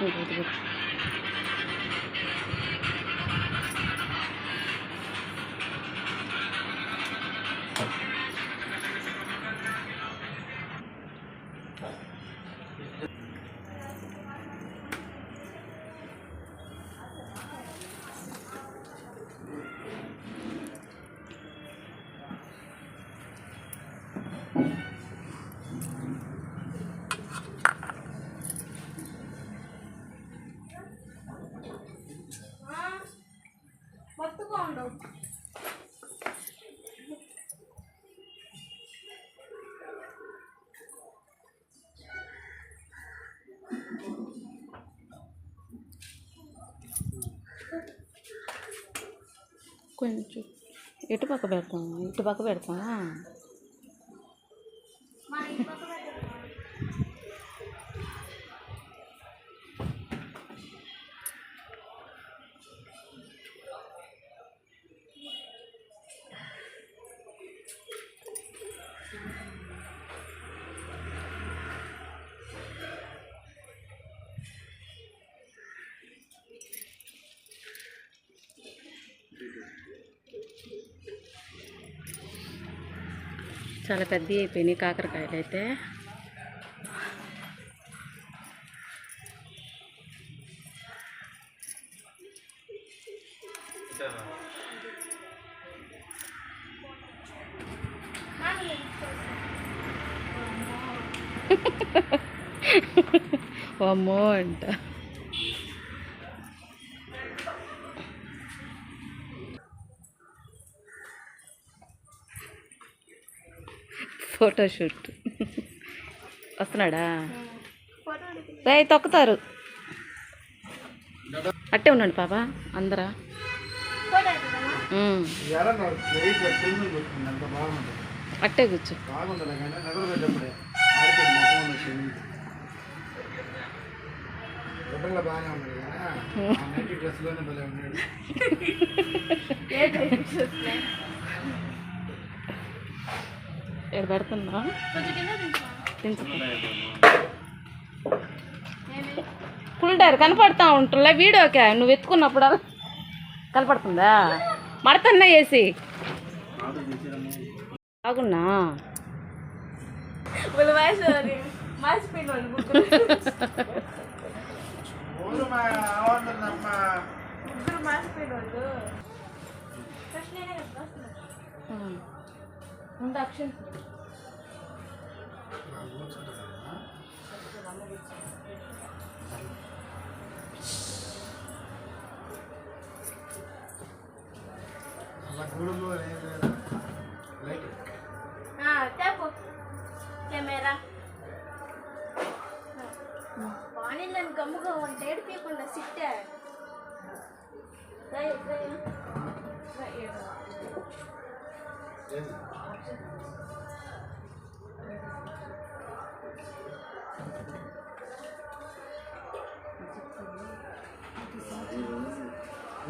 待って待って待って。కొంచెం ఇటు పక్క పెడతాం ఇటు పక్క పెడతామా చాలా పెద్ద అయిపోయినాయి కాకరకాయలు అయితే. అమ్మో అంట. ఫోటోషూట్. వస్తున్నాడా. రే తొక్కుతారు. అట్టే ఉండండి పాప అందరా. ఫోటో దిగుదామా? ఉమ్, ఎలా ఇక్కడ పెడుతున్నా? ఫుల్డారు కనపడతా ఉంటుందిలే వీడియోకే నువ్వు ఎత్తుకున్నప్పుడు కనపడుతుందా? మడతన్నా వేసి బాగున్నా వాళ్ళ వయసు అది మర్చిపోయిన ఆ, గమ్ముగా ఉంటే ఏడిపించకుండా సిట్టే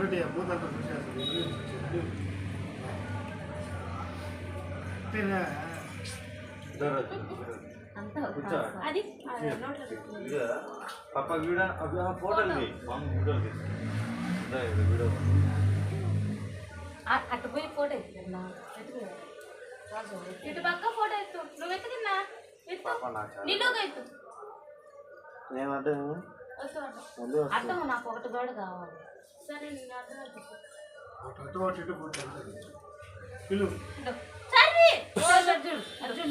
ఒకటి భూతంతా చూసేస్తుంది తినా అంతా అది అది నోట్లో పెట్టుకో. పాప వీడియో అవి ఆ ఫోటోలు తీ. మామ వీడియోలు తీ. ఇదా ఇది వీడియో ఆ- అటు పోయి ఫోటో ఎత్తుకున్నా ఇటు పక్క ఫోటో ఎత్తు నువ్వు ఎత్తుకున్నా నిలువుగా ఎత్తు. అర్థం నాకు ఒకటి కూడా కావాలి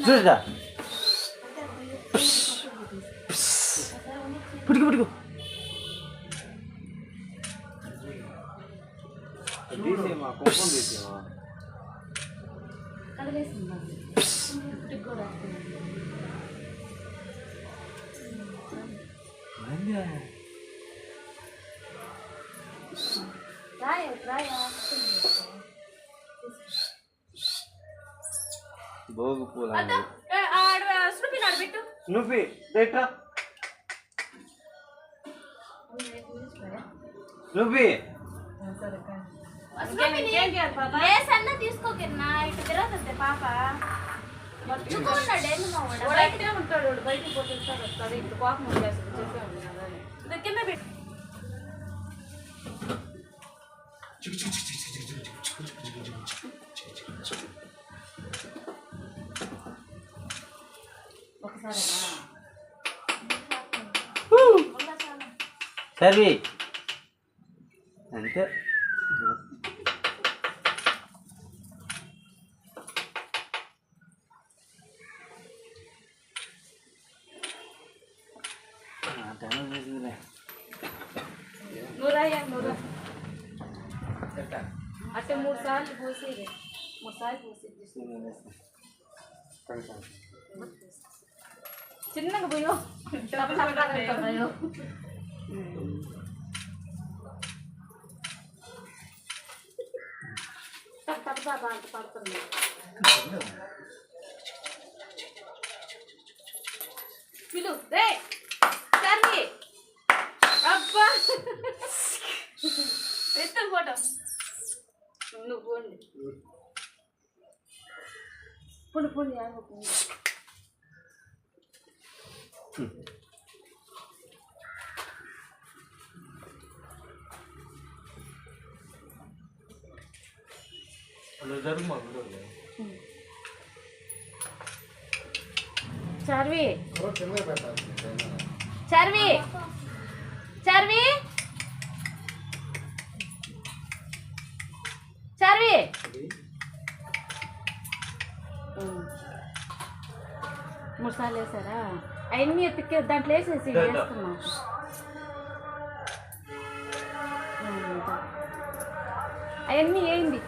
చూసా పుట్టుకు పుట్టుకు. తీసేమా కోపం తీసేమా భోగి పూల నువ్వు దేట్రా? నువ్వు తీసుకోకిన్నా ఇటు తిరగద్దే పాప. ఉంటాడు బయటికి పోతే వస్తాడు ఇప్పుడు కోపం వచ్చేస్తుంది చెప్పే ఉంది కదా అని. ఇది కింద పెట్టు. సరే అంతే నువ్వు రాయ నువ్వు రా. అంటే మూడు సార్లు పూసి మూడు సార్లు పూసి చిన్నగా పోయో పోయో తప్ప అంత పడుతుంది పిలు రే చర్మి అబ్బా ఎత్తు ఫోటో నువ్వు పోండి పుండు పుండు యాగ పుండు జరుగు మా చర్వి ఎవరో కింద పెట్టాలి చర్వి చర్వి మూడు సార్లు వేసారా అవన్నీ ఎత్తికే దాంట్లో వేసేసి. వేసుకున్నాం అవన్నీ వేయండి.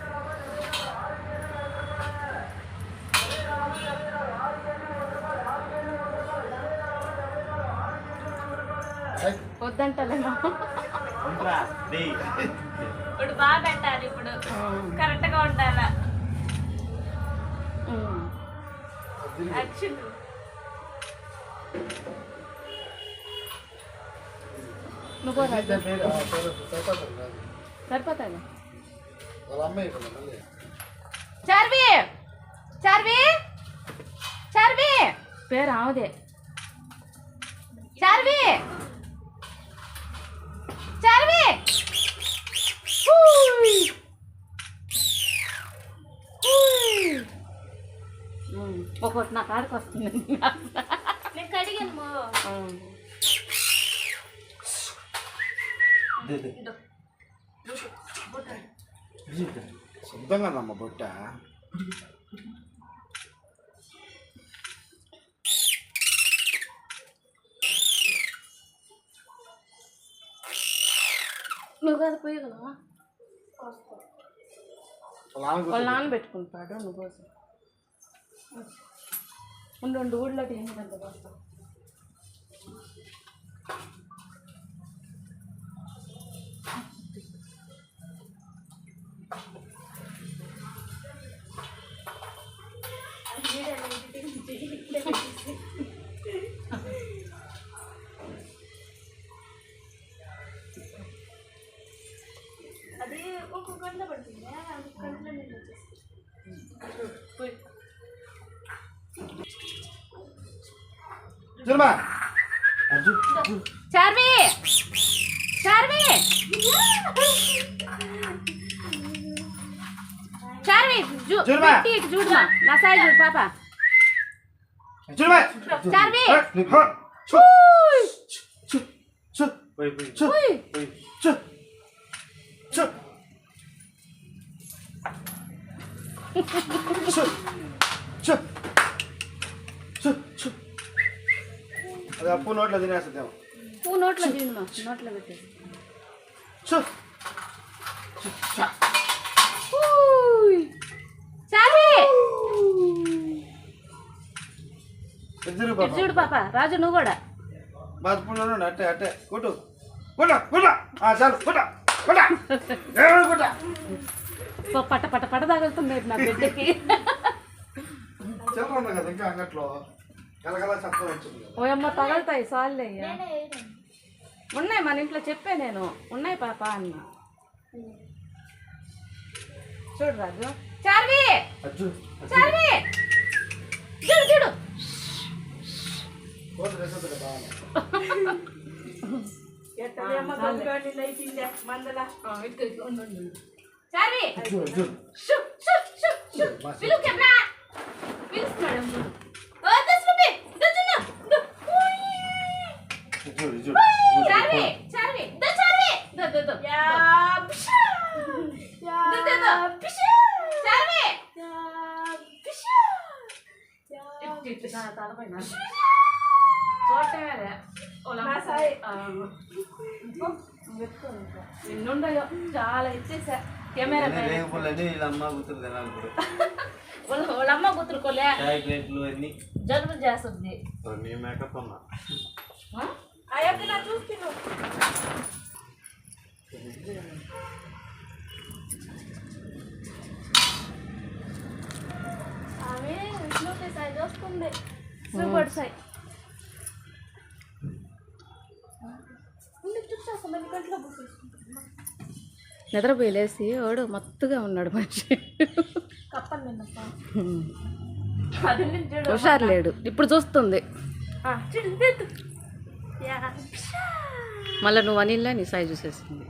వద్దంటలేమో. ఇప్పుడు బాగా పెట్టాలి ఇప్పుడు. కరెక్ట్గా ఉండాలా? అచ్చులు నువ్వు చార్వి! చార్వి! చార్వి! పేరు ఆమెదే. చార్వి చార్వి! ఒకటి నా కాడికి వస్తుంది నేను కడిగాను మో. ఉమ్. సొంతంగా నమ్మ బొట్ట నువ్వు కదా పోయగలవా వాళ్ళ ఆమె వాళ్ళ నాన్న పెట్టుకుంటాడు నువ్వు కోసం ഉണ്ട് ഉണ്ട്. ഊരിലെ ടീമിലുണ്ട് പുറത്ത് വീടല്ല വീട്ടിൽ చూడమా చార్వి చార్వి చార్వి జూ- చూడమా. పెట్టి ఇటు చూడమా నా సైడ్ చూడు పాప చూడమా చార్వి చూ అప్పు నోట్లో తినేస్తుందేమో పువ్వు నోట్లో తినమా నోట్లో పెట్టేసి చూడు పాప. రాజు నువ్వు కూడా. బతుకున్నాను అట్టే అట్టే. కొట్టు. కొట్ట కొట్ట. చాలు కొట్ట కొట్ట. కొట్ట. పో, పట్ట పట్ట పట్ట తగులుతున్నాయి నా బిడ్డకి. ఉంది కదా ఇంకా అంగట్లో. ఓయమ్మ తగులుతాయి సాల్లే అయ్యా. ఉన్నాయి మన ఇంట్లో చెప్పే నేను. ఉన్నాయి పాప అన్న. చూడు రాజు. చార్వి! అజ్జు చార్వి! చూడు చూడు. చార్వి! పిలుస్తున్నాడు అజ్జు అజ్జు చార్వి చార్వి ద చార్వి ద ద ద యా పిషా యా ద ద ద పిషా చార్వి యా పిషా యా ఇట్ ఇట్ నా తలపైన చూడటమే నా సాయి. ఎన్నుండయో చాలా ఇచ్చేసా. కెమెరా వీళ్ళ అమ్మ కూతురు తినాలి వాళ్ళ అమ్మ కూతురుకోలే అన్ని. జలుబు చేస్తుంది. నీ మేకప్ అమ్మా. సూపర్ సైజ్ చూసా మళ్ళీ గంటలో నిద్రపోయి లేసి వాడు మత్తుగా ఉన్నాడు మనిషి హుషారు లేడు ఇప్పుడు చూస్తుంది మళ్ళీ నువ్వు అనిల్లా నీ సాయి చూసేసింది